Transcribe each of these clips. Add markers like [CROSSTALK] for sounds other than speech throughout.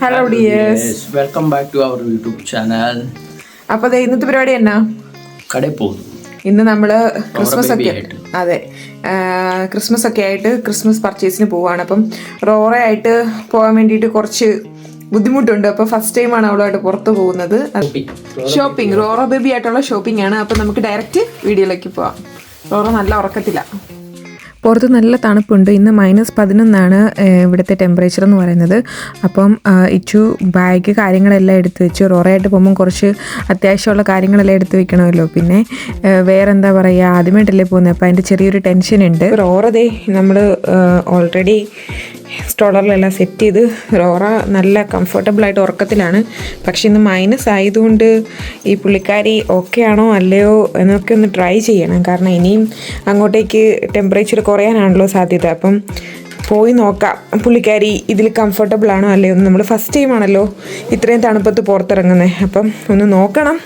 Hello dears welcome back to our YouTube channel അപ്പൊ ഇന്നത്തെ പരിപാടി എന്നാ? കടയിൽ പോകുന്നു ഇന്ന് നമ്മൾ ക്രിസ്മസ് ഒക്കെ അതെ. ക്രിസ്മസ് ഒക്കെ ആയിട്ട് ക്രിസ്മസ് പർച്ചേസിന് പോവാണ്. അപ്പം റോറ ആയിട്ട് പോകാൻ വേണ്ടിയിട്ട് കുറച്ച് ബുദ്ധിമുട്ടുണ്ട്. അപ്പൊ ഫസ്റ്റ് ടൈം ആണ് അവളുമായിട്ട് പുറത്തു പോകുന്നത്. ഷോപ്പിംഗ് റോറ ബേബി ആയിട്ടുള്ള ഷോപ്പിംഗ് ആണ്. അപ്പൊ നമുക്ക് ഡയറക്റ്റ് വീഡിയോയിലേക്ക് പോവാം. റോറ നല്ല ഉറക്കത്തില്ല പുറത്ത് നല്ല തണുപ്പുണ്ട്. ഇന്ന് മൈനസ് പതിനൊന്നാണ് ഇവിടുത്തെ ടെമ്പറേച്ചർ എന്ന് പറയുന്നത്. അപ്പം ഇച്ചു ബാഗ് കാര്യങ്ങളെല്ലാം എടുത്ത് വെച്ചു. റോറയായിട്ട് പോകുമ്പം കുറച്ച് അത്യാവശ്യമുള്ള കാര്യങ്ങളെല്ലാം എടുത്ത് വെക്കണമല്ലോ. പിന്നെ വേറെ എന്താ പറയുക ആദ്യമായിട്ടല്ലേ പോകുന്നത് അപ്പോൾ അതിന്റെ ചെറിയൊരു ടെൻഷൻ ഉണ്ട്. റോറതേ നമ്മൾ ഓൾറെഡി സ്റ്റോളറിലെല്ലാം സെറ്റ് ചെയ്ത് റോറ നല്ല കംഫർട്ടബിളായിട്ട് ഉറക്കത്തിലാണ്. പക്ഷെ ഇന്ന് മൈനസ് ആയതുകൊണ്ട് ഈ പുള്ളിക്കാരി ഓക്കെ ആണോ അല്ലയോ എന്നൊക്കെ ഒന്ന് ട്രൈ ചെയ്യണം. കാരണം ഇനിയും അങ്ങോട്ടേക്ക് ടെമ്പറേച്ചർ കുറയാനാണല്ലോ സാധ്യത. അപ്പം പോയി നോക്കാം. പുള്ളിക്കാരി ഇതിൽ കംഫർട്ടബിൾ ആണോ അല്ലയോ നമ്മൾ ഫസ്റ്റ് ടൈം ആണല്ലോ ഇത്രയും തണുപ്പത്ത് പുറത്തിറങ്ങുന്നത് അപ്പം ഒന്ന് നോക്കണം.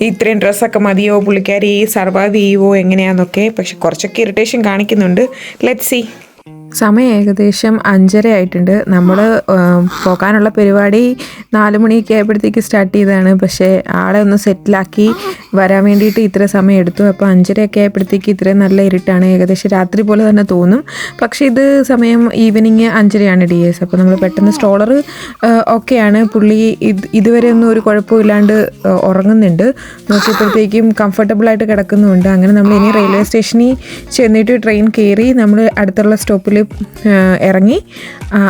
ഇത്രയും ഡ്രസ്സൊക്കെ മതിയോ? പുള്ളിക്കാരി സർവൈവ് ചെയ്യുമോ എങ്ങനെയാണെന്നൊക്കെ പക്ഷെ കുറച്ചൊക്കെ ഇറിറ്റേഷൻ കാണിക്കുന്നുണ്ട്. ലെറ്റ് സി സമയം ഏകദേശം അഞ്ചര ആയിട്ടുണ്ട്. നമ്മൾ പോകാനുള്ള പരിപാടി നാല് മണിയൊക്കെ ആയപ്പോഴത്തേക്ക് സ്റ്റാർട്ട് ചെയ്തതാണ്. പക്ഷേ ആളെ ഒന്ന് സെറ്റിലാക്കി വരാൻ വേണ്ടിയിട്ട് ഇത്ര സമയം എടുത്തു. അപ്പോൾ അഞ്ചരയൊക്കെ ആയപ്പോഴത്തേക്ക് ഇത്രയും നല്ല ഇരുട്ടാണ്. ഏകദേശം രാത്രി പോലെ തന്നെ തോന്നും. പക്ഷേ ഇത് സമയം ഈവനിങ് അഞ്ചരയാണ് ഡി എസ് അപ്പോൾ നമ്മൾ പെട്ടെന്ന് സ്റ്റോളർ ഒക്കെയാണ് പുള്ളി ഇത് ഇതുവരെ ഒന്നും ഒരു കുഴപ്പമില്ലാണ്ട് ഉറങ്ങുന്നുണ്ട്. നോക്കിയപ്പോഴത്തേക്കും കംഫർട്ടബിളായിട്ട് കിടക്കുന്നുണ്ട് അങ്ങനെ നമ്മൾ ഇനി റെയിൽവേ സ്റ്റേഷനിൽ ചെന്നിട്ട് ട്രെയിൻ കയറി നമ്മൾ അടുത്തുള്ള സ്റ്റോപ്പിൽ ഇറങ്ങി.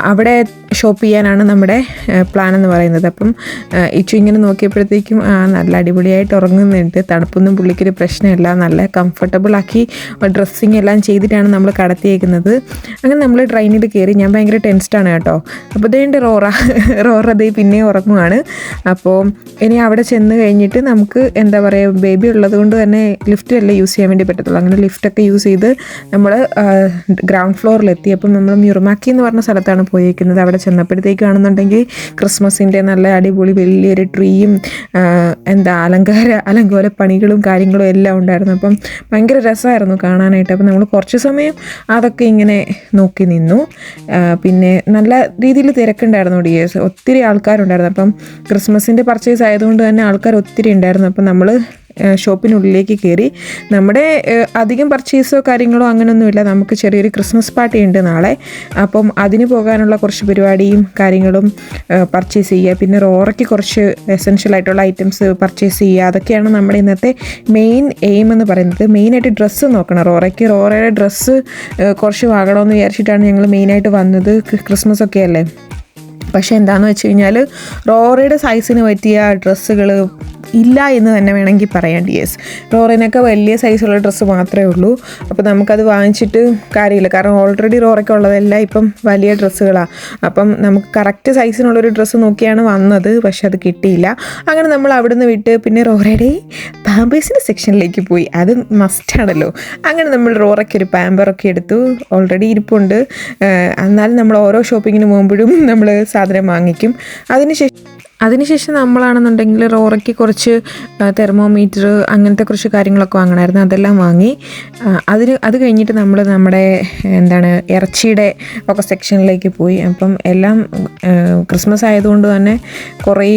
അവിടെ ഷോപ്പ് ചെയ്യാനാണ് നമ്മുടെ പ്ലാൻ എന്ന് പറയുന്നത്. അപ്പം ഇച്ചു ഇങ്ങനെ നോക്കിയപ്പോഴത്തേക്കും നല്ല അടിപൊളിയായിട്ട് ഉറങ്ങുന്നുണ്ട്. തണുപ്പൊന്നും പുള്ളിക്കൊരു പ്രശ്നമില്ല. നല്ല കംഫർട്ടബിൾ ആക്കി ഡ്രസ്സിങ് എല്ലാം ചെയ്തിട്ടാണ് നമ്മൾ കടത്തിയേക്കുന്നത്. അങ്ങനെ നമ്മൾ ട്രെയിനിൽ കയറി ഞാൻ ഭയങ്കര ടെൻസ്ഡാണ് കേട്ടോ. അപ്പോൾ ഇതേണ്ട് റോറ. [LAUGHS] റോറ ദേ പിന്നെ ഉറങ്ങുവാണ്. അപ്പോൾ ഇനി അവിടെ ചെന്ന് കഴിഞ്ഞിട്ട് നമുക്ക് എന്താ പറയുക ബേബി ഉള്ളത് കൊണ്ട് തന്നെ ലിഫ്റ്റ് അല്ലേ യൂസ് ചെയ്യാൻ വേണ്ടി പറ്റത്തുള്ളൂ. അങ്ങനെ ലിഫ്റ്റൊക്കെ യൂസ് ചെയ്ത് നമ്മൾ ഗ്രൗണ്ട് ഫ്ലോറിലെത്തി അപ്പം നമ്മൾ മ്യൂർമാക്കി എന്ന് പറഞ്ഞ സ്ഥലത്താണ് പോയേക്കുന്നത്. അവിടെ ചെന്നപ്പോഴത്തേക്കാണെന്നുണ്ടെങ്കിൽ ക്രിസ്മസിന്റെ നല്ല അടിപൊളി വലിയൊരു ട്രീയും എന്താ അലങ്കാര അലങ്കോല പണികളും കാര്യങ്ങളും എല്ലാം ഉണ്ടായിരുന്നു. അപ്പം ഭയങ്കര രസമായിരുന്നു കാണാനായിട്ട്. അപ്പം നമ്മൾ കുറച്ച് സമയം അതൊക്കെ ഇങ്ങനെ നോക്കി നിന്നു. പിന്നെ നല്ല രീതിയിൽ തിരക്കുണ്ടായിരുന്നു ഡി എസ്. ഒത്തിരി ആൾക്കാരുണ്ടായിരുന്നു. അപ്പം ക്രിസ്മസിന്റെ പർച്ചേസ് ആയതുകൊണ്ട് തന്നെ ആൾക്കാർ ഒത്തിരി ഉണ്ടായിരുന്നു. അപ്പം നമ്മൾ ഷോപ്പിനുള്ളിലേക്ക് കയറി. നമ്മുടെ അധികം പർച്ചേസോ കാര്യങ്ങളോ അങ്ങനെയൊന്നുമില്ല നമുക്ക് ചെറിയൊരു ക്രിസ്മസ് പാർട്ടി ഉണ്ട് നാളെ. അപ്പം അതിന് പോകാനുള്ള കുറച്ച് പരിപാടിയും കാര്യങ്ങളും പർച്ചേസ് ചെയ്യുക. പിന്നെ റോറയ്ക്ക് കുറച്ച് എസെൻഷ്യൽ ആയിട്ടുള്ള ഐറ്റംസ് പർച്ചേസ് ചെയ്യുക. അതൊക്കെയാണ് നമ്മുടെ ഇന്നത്തെ മെയിൻ എയിം എന്ന് പറയുന്നത്. മെയിനായിട്ട് ഡ്രസ്സ് നോക്കണം. റോറയ്ക്ക് റോറയുടെ ഡ്രസ്സ് കുറച്ച് വാങ്ങണമെന്ന് വിചാരിച്ചിട്ടാണ് ഞങ്ങൾ മെയിനായിട്ട് വന്നത്. ക്രിസ്മസ് ഒക്കെ അല്ലേ? പക്ഷേ എന്താണെന്ന് വെച്ച് കഴിഞ്ഞാൽ റോറയുടെ സൈസിന് പറ്റിയ ഡ്രസ്സുകൾ ഇല്ല എന്ന് തന്നെ വേണമെങ്കിൽ പറയാം യെസ് റോറിനൊക്കെ വലിയ സൈസുള്ള ഡ്രസ്സ് മാത്രമേ ഉള്ളൂ. അപ്പോൾ നമുക്കത് വാങ്ങിച്ചിട്ട് കാര്യമില്ല. കാരണം ഓൾറെഡി റോറയ്ക്ക് ഉള്ളതെല്ലാം ഇപ്പം വലിയ ഡ്രസ്സുകളാണ് അപ്പം നമുക്ക് കറക്റ്റ് സൈസിനുള്ളൊരു ഡ്രസ്സ് നോക്കിയാണ് വന്നത് പക്ഷെ അത് കിട്ടിയില്ല. അങ്ങനെ നമ്മൾ അവിടുന്ന് വിട്ട് പിന്നെ റോറയുടെ പാമ്പേഴ്സിന്റെ സെക്ഷനിലേക്ക് പോയി. അത് മസ്റ്റാണല്ലോ അങ്ങനെ നമ്മൾ റോറയ്ക്ക് ഒരു പാമ്പറൊക്കെ എടുത്തു. ഓൾറെഡി ഇരിപ്പുണ്ട്. എന്നാലും നമ്മൾ ഓരോ ഷോപ്പിങ്ങിന് പോകുമ്പോഴും നമ്മൾ സാധനം വാങ്ങിക്കും. അതിനുശേഷം അതിനുശേഷം നമ്മളാണെന്നുണ്ടെങ്കിൽ റോറയ്ക്ക് കുറച്ച് തെർമോമീറ്റർ അങ്ങനത്തെ കുറച്ച് കാര്യങ്ങളൊക്കെ വാങ്ങണമായിരുന്നു. അതെല്ലാം വാങ്ങി. അതിന് അത് കഴിഞ്ഞിട്ട് നമ്മൾ നമ്മുടെ എന്താണ് ഇറച്ചിയുടെ ഒക്കെ സെക്ഷനിലേക്ക് പോയി. അപ്പം എല്ലാം ക്രിസ്മസ് ആയതുകൊണ്ട് തന്നെ കുറേ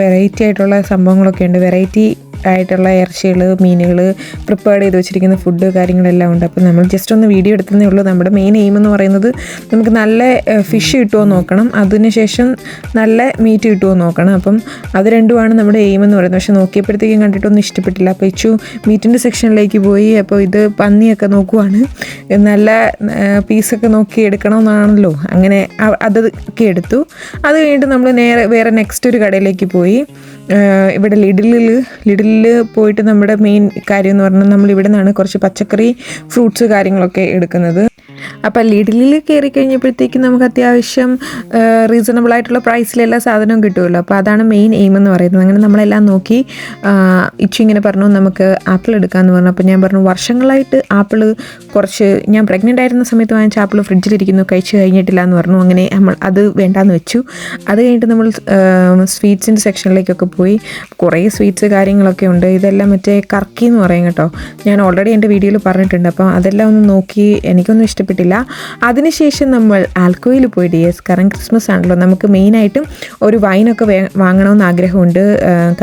വെറൈറ്റി ആയിട്ടുള്ള സംഭവങ്ങളൊക്കെ ഉണ്ട്. വെറൈറ്റി ആയിട്ടുള്ള ഇറച്ചികൾ മീനുകൾ പ്രിപ്പയർ ചെയ്ത് വെച്ചിരിക്കുന്ന ഫുഡ് കാര്യങ്ങളെല്ലാം ഉണ്ട്. അപ്പോൾ നമ്മൾ ജസ്റ്റ് ഒന്ന് വീഡിയോ എടുത്തതേ ഉള്ളൂ. നമ്മുടെ മെയിൻ എയിം എന്ന് പറയുന്നത് നമുക്ക് നല്ല ഫിഷ് കിട്ടുമോ നോക്കണം. അതിനുശേഷം നല്ല മീറ്റ് കിട്ടുമോ നോക്കണം. അപ്പം അത് രണ്ടുമാണ് നമ്മുടെ എയിം എന്ന് പറയുന്നത്. പക്ഷേ നോക്കിയപ്പോഴത്തേക്കും കണ്ടിട്ടൊന്നും ഇഷ്ടപ്പെട്ടില്ല. അപ്പോൾ ഇച്ചു മീറ്റിന്റെ സെക്ഷനിലേക്ക് പോയി. അപ്പോൾ ഇത് പന്നിയൊക്കെ നോക്കുവാണ്. നല്ല പീസൊക്കെ നോക്കി എടുക്കണമെന്നാണല്ലോ. അങ്ങനെ അതൊക്കെ എടുത്തു. അത് കഴിഞ്ഞിട്ട് നമ്മൾ നേരെ വേറെ നെക്സ്റ്റ് ഒരു കടയിലേക്ക് പോയി. ഇവിടെ ലിഡിലിൽ ലിഡിലിൽ പോയിട്ട് നമ്മുടെ മെയിൻ കാര്യം എന്ന് പറഞ്ഞാൽ നമ്മൾ ഇവിടെ നിന്നാണ് കുറച്ച് പച്ചക്കറി ഫ്രൂട്ട്സ് കാര്യങ്ങളൊക്കെ എടുക്കുന്നത്. അപ്പം ലിഡിലിൽ കയറി കഴിഞ്ഞപ്പോഴത്തേക്കും നമുക്ക് അത്യാവശ്യം റീസണബിൾ ആയിട്ടുള്ള പ്രൈസിൽ സാധനവും കിട്ടുമല്ലോ അപ്പോൾ അതാണ് മെയിൻ എയിം എന്ന് പറയുന്നത്. അങ്ങനെ നമ്മളെല്ലാം നോക്കി ഇച്ചു ഇങ്ങനെ പറഞ്ഞു നമുക്ക് ആപ്പിൾ എടുക്കാമെന്ന് പറഞ്ഞു. അപ്പോൾ ഞാൻ പറഞ്ഞു വർഷങ്ങളായിട്ട് ആപ്പിൾ കുറച്ച് ഞാൻ പ്രഗ്നന്റ് ആയിരുന്ന സമയത്ത് വാങ്ങിച്ച ആപ്പിൾ ഫ്രിഡ്ജിലിരിക്കുന്നു കഴിച്ച് കഴിഞ്ഞിട്ടില്ല എന്ന് പറഞ്ഞു. അങ്ങനെ നമ്മൾ അത് വേണ്ടാന്ന് വെച്ചു. അത് കഴിഞ്ഞിട്ട് നമ്മൾ സ്വീറ്റ്സിന്റെ സെക്ഷനിലേക്കൊക്കെ പോയി. കുറേ സ്വീറ്റ്സ് കാര്യങ്ങളൊക്കെ ഉണ്ട്. ഇതെല്ലാം മറ്റേ കർക്കി എന്ന് പറയും കേട്ടോ. ഞാൻ ഓൾറെഡി എന്റെ വീഡിയോയിൽ പറഞ്ഞിട്ടുണ്ട്. അപ്പോൾ അതെല്ലാം ഒന്ന് നോക്കി എനിക്കൊന്നും ഇഷ്ടപ്പെട്ടില്ല. ഇഷ്ടപ്പെട്ടില്ല അതിനുശേഷം നമ്മൾ ആൽക്കോയിൽ പോയിട്ട് യെസ് കാരണം ക്രിസ്മസ് ആണല്ലോ നമുക്ക് മെയിനായിട്ടും ഒരു വൈനൊക്കെ വാങ്ങണമെന്ന് ആഗ്രഹമുണ്ട്.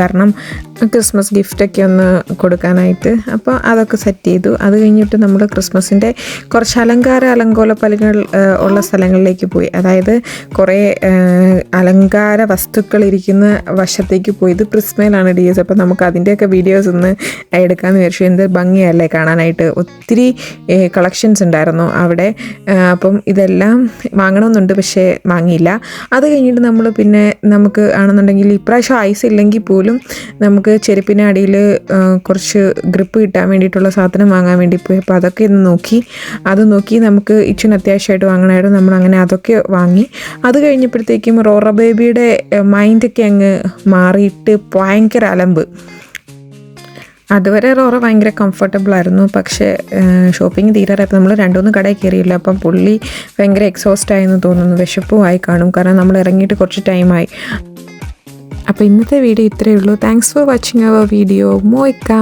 കാരണം ക്രിസ്മസ് ഗിഫ്റ്റൊക്കെ ഒന്ന് കൊടുക്കാനായിട്ട്. അപ്പോൾ അതൊക്കെ സെറ്റ് ചെയ്തു. അത് കഴിഞ്ഞിട്ട് നമ്മൾ ക്രിസ്മസിന്റെ കുറച്ച് അലങ്കാര അലങ്കോല പലകൾ ഉള്ള സ്ഥലങ്ങളിലേക്ക് പോയി. അതായത് കുറേ അലങ്കാര വസ്തുക്കൾ ഇരിക്കുന്ന വശത്തേക്ക് പോയി. ഇത് പ്രിസ്മയിലാണ് ഡി എസ് അപ്പോൾ നമുക്ക് അതിന്റെയൊക്കെ വീഡിയോസ് ഒന്ന് എടുക്കാമെന്ന് വിചാരിച്ചു. എന്ത് ഭംഗിയല്ലേ കാണാനായിട്ട്. ഒത്തിരി കളക്ഷൻസ് ഉണ്ടായിരുന്നു അവിടെ. അപ്പം ഇതെല്ലാം വാങ്ങണമെന്നുണ്ട് പക്ഷേ വാങ്ങിയില്ല. അത് കഴിഞ്ഞിട്ട് നമ്മൾ പിന്നെ നമുക്ക് ആണെന്നുണ്ടെങ്കിൽ ഇപ്രാവശ്യം ഐസ് ഇല്ലെങ്കിൽ പോലും നമുക്ക് ചെരുപ്പിന് അടിയിൽ കുറച്ച് ഗ്രിപ്പ് കിട്ടാൻ വേണ്ടിയിട്ടുള്ള സാധനം വാങ്ങാൻ വേണ്ടി പോയി അപ്പോൾ അതൊക്കെ ഇന്ന് നോക്കി. അത് നോക്കി നമുക്ക് ഇച്ചിന് അത്യാവശ്യമായിട്ട് വാങ്ങണമായിരുന്നു. നമ്മൾ അങ്ങനെ അതൊക്കെ വാങ്ങി. അത് കഴിഞ്ഞപ്പോഴത്തേക്കും റോറ ബേബിയുടെ മൈൻഡൊക്കെ അങ്ങ് മാറിയിട്ട് ഭയങ്കര അലമ്പ്. അതുവരെ റോറ ഭയങ്കര കംഫർട്ടബിൾ ആയിരുന്നു. പക്ഷേ ഷോപ്പിംഗ് തീരാറായപ്പോൾ നമ്മൾ രണ്ടുമൂന്ന് കടയിൽ കയറിയില്ല. അപ്പം പുള്ളി ഭയങ്കര എക്സോസ്റ്റ് ആയെന്ന് തോന്നുന്നു. വിശപ്പുമായി കാണും. കാരണം നമ്മൾ ഇറങ്ങിയിട്ട് കുറച്ച് ടൈമായി അപ്പോൾ ഇന്നത്തെ വീഡിയോ ഇത്രയേ ഉള്ളൂ. Thanks for watching our video മോയ്ക്ക